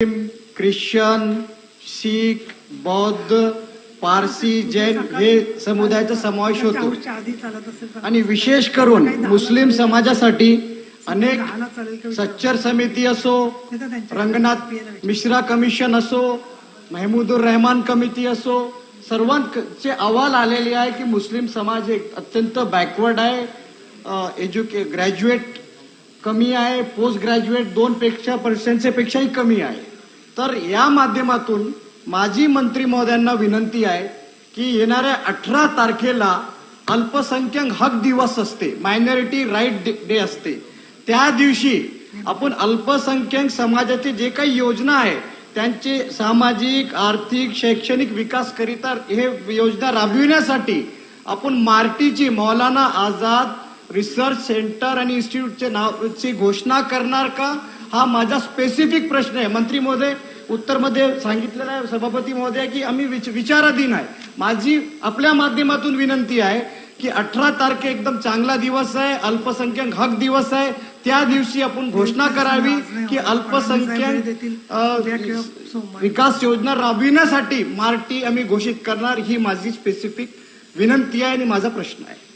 मुस्लिम Christian शीख बौद्ध पारसी जैन हे समुदायाचा समावेश होतो. आणि विशेष करून मुस्लिम समाजासाठी अनेक सच्चर समिती असो रंगनाथ मिश्रा कमिशन असो महमूदुर रहमान कमिटी असो सर्वांचे अहवाल आलेले आहे की मुस्लिम समाज एक अत्यंत बॅकवर्ड आहे. एज्युके ग्रॅज्युएट कमी आहे पोस्ट ग्रॅज्युएट दोन पेक्षा पेक्षाही कमी आहे. तर या माध्यमातून माजी मंत्री महोदयांना विनंती आहे की येणाऱ्या अठरा तारखेला अल्पसंख्याक हक दिवस असते मायनॉरिटी राईट डे असते. त्या दिवशी आपण अल्पसंख्याक समाजाचे जे काही योजना आहे त्यांचे सामाजिक आर्थिक शैक्षणिक विकास करिता हे योजना राबविण्यासाठी आपण मार्टीची मौलाना आझाद रिसर्च सेंटर आणि इन्स्टिट्यूटचे नावची घोषणा करणार का? हा माझा स्पेसिफिक प्रश्न आहे. मंत्री महोदय उत्तरमध्ये सांगितलेलं आहे सभापती महोदय की आम्ही विच- विचाराधीन आहे. माझी आपल्या माध्यमातून विनंती आहे की अठरा तारखे एकदम चांगला दिवस आहे अल्पसंख्याक हक दिवस आहे. त्या दिवशी आपण घोषणा करावी की अल्पसंख्याक विकास योजना राबविण्यासाठी मार्टी आम्ही घोषित करणार ही माझी स्पेसिफिक विनंती आहे आणि माझा प्रश्न आहे.